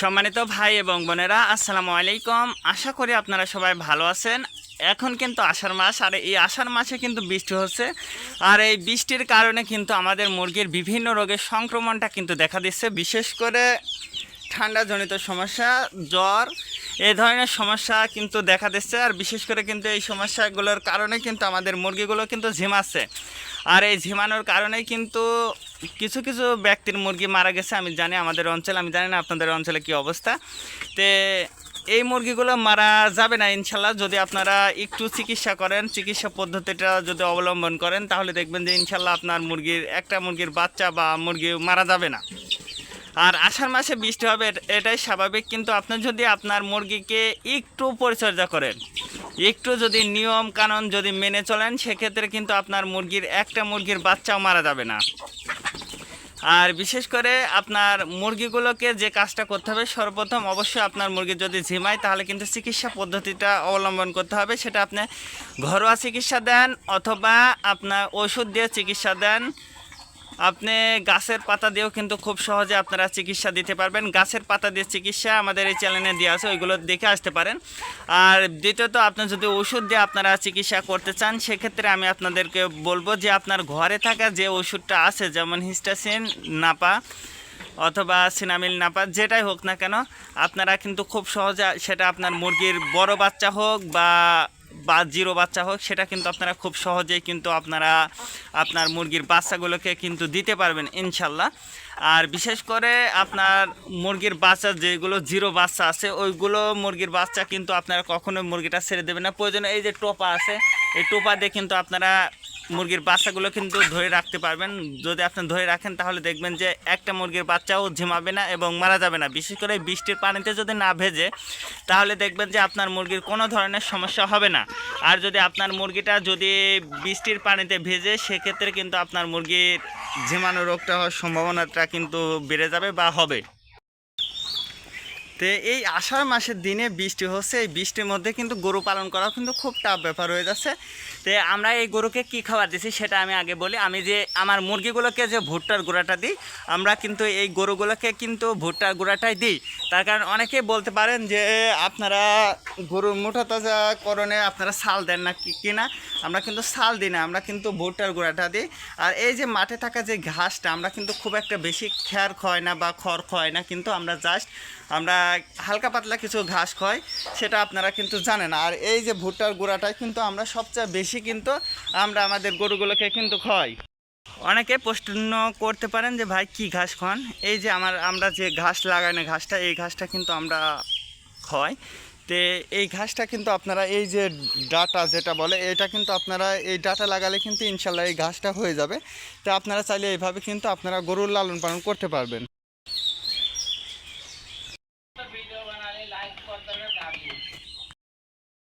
সম্মানিত ভাই এবং বোনেরা, আসসালামু আলাইকুম। আশা করি আপনারা সবাই ভালো আছেন। এখন কিন্তু আষাঢ় মাস, আর এই আষাঢ় মাসে কিন্তু বৃষ্টি হচ্ছে। আর এই বৃষ্টির কারণে কিন্তু আমাদের মুরগির বিভিন্ন রোগের সংক্রমণটা কিন্তু দেখা দিচ্ছে। বিশেষ করে ঠান্ডাজনিত সমস্যা, জ্বর এই ধরনের সমস্যা কিন্তু দেখা দিচ্ছে। আর বিশেষ করে কিন্তু এই সমস্যাগুলোর কারণে কিন্তু আমাদের মুরগিগুলো কিন্তু ঝিমাচ্ছে। আর এই ঝিমানোর কারণেই কিন্তু কিছু কিছু ব্যক্তির মুরগি মারা গেছে, আমি জানি আমাদের অঞ্চলে, আমি জানি না আপনাদের অঞ্চলে কি অবস্থা। তে এই মুরগিগুলো মারা যাবে না ইনশাল্লাহ, যদি আপনারা একটু চিকিৎসা করেন, চিকিৎসা পদ্ধতিটা যদি অবলম্বন করেন, তাহলে দেখবেন যে ইনশাল্লাহ আপনার মুরগির, একটা মুরগির বাচ্চা বা মুরগি মারা যাবে না। আর আষাঢ় মাসে বৃষ্টি হবে এটাই স্বাভাবিক, কিন্তু আপনি যদি আপনার মুরগিকে একটু পরিচর্যা করেন, একটু যদি নিয়ম কানুন যদি মেনে চলেন, সেক্ষেত্রে কিন্তু আপনার মুরগির, একটা মুরগির বাচ্চাও মারা যাবে না। আর বিশেষ করে আপনার মুরগিগুলোকে যে কাজটা করতে হবে, সর্বপ্রথম অবশ্যই আপনার মুরগি যদি ঝিমায়, তাহলে কিন্তু চিকিৎসা পদ্ধতিটা অবলম্বন করতে হবে। সেটা আপনি ঘরোয়া চিকিৎসা দেন অথবা আপনার ওষুধ দিয়ে চিকিৎসা দেন। আপনি গাছের পাতা দিয়েও কিন্তু খুব সহজে আপনারা চিকিৎসা দিতে পারবেন। গাছের পাতা দিয়ে চিকিৎসা আমাদের এই চ্যানেলে দেওয়া আছে, ওইগুলো দেখে আসতে পারেন। আর দ্বিতীয়ত, আপনি যদি ওষুধ দিয়ে আপনারা চিকিৎসা করতে চান, সেক্ষেত্রে আমি আপনাদেরকে বলব যে আপনার ঘরে থাকা যে ওষুধটা আছে, যেমন হিস্টাসিন, নাপা অথবা সিনামিল নাপা, যেটাই হোক না কেন, আপনারা কিন্তু খুব সহজে সেটা আপনার মুরগির বড় বাচ্চা হোক বা বা জিরো বাচ্চা হোক, সেটা কিন্তু আপনারা খুব সহজেই কিন্তু আপনারা, আপনার মুরগির বাচ্চাগুলোকে কিন্তু দিতে পারবেন, ইনশাল্লাহ। আর বিশেষ করে আপনার মুরগির বাচ্চা, যেগুলো জিরো বাচ্চা আছে, ওইগুলো মুরগির বাচ্চা কিন্তু আপনারা কখনোই মুরগিটা ছেড়ে দেবেন না। প্রয়োজনে এই যে টোপা আছে, এই টোপা দিয়ে কিন্তু আপনারা মুরগির বাচ্চাগুলো কিন্তু ধরে রাখতে পারবেন। যদি আপনি ধরে রাখেন, তাহলে দেখবেন যে একটা মুরগির বাচ্চাও ঝিমাবে না এবং মারা যাবে না। বিশেষ করে বৃষ্টির পানিতে যদি না ভেজে, তাহলে দেখবেন যে আপনার মুরগির কোনো ধরনের সমস্যা হবে না। আর যদি আপনার মুরগিটা যদি বৃষ্টির পানিতে ভেজে, সেক্ষেত্রে কিন্তু আপনার মুরগির ঝিমানো রোগটা হওয়ার সম্ভাবনাটা কিন্তু বেড়ে যাবে বা হবে। তো এই আষাঢ় মাসের দিনে বৃষ্টি হচ্ছে, এই বৃষ্টির মধ্যে কিন্তু গরু পালন করাও কিন্তু খুব টাফ ব্যাপার হয়ে যাচ্ছে। তো আমরা এই গরুকে কি খাবার দিছি সেটা আমি আগে বলি। আমি যে আমার মুরগিগুলোকে যে ভুট্টার গুঁড়াটা দিই, আমরা কিন্তু এই গরুগুলোকে কিন্তু ভুট্টার গুঁড়াটাই দিই। তার কারণ অনেকেই বলতে পারেন যে আপনারা গরুর মোটা তাজা করণে আপনারা সাল দেন না কি, কিনা? আমরা কিন্তু সাল দিই না, আমরা কিন্তু ভুট্টার গুঁড়াটা দিই। আর এই যে মাঠে থাকা যে ঘাসটা, আমরা কিন্তু খুব একটা বেশি খ্যার খয় না বা খড় খয় না, কিন্তু আমরা জাস্ট আমরা হালকা পাতলা কিছু ঘাস খাই, সেটা আপনারা কিন্তু জানেন। আর এই যে ভুট্টার গুঁড়াটাই কিন্তু আমরা সবচেয়ে বেশি কিন্তু আমরা আমাদের গরুগুলোকে কিন্তু খাই অনেকে প্রশ্ন করতে পারেন যে, ভাই, কি ঘাস খান? এই যে আমার, আমরা যে ঘাস লাগাই না ঘাসটা, এই ঘাসটা কিন্তু আমরা খাই তো এই ঘাসটা কিন্তু আপনারা, এই যে ডাটা যেটা বলে, এটা কিন্তু আপনারা, এই ডাটা লাগালে কিন্তু ইনশাল্লাহ এই ঘাসটা হয়ে যাবে। তো আপনারা চাইলে এইভাবে কিন্তু আপনারা গরুর লালন পালন করতে পারবেন।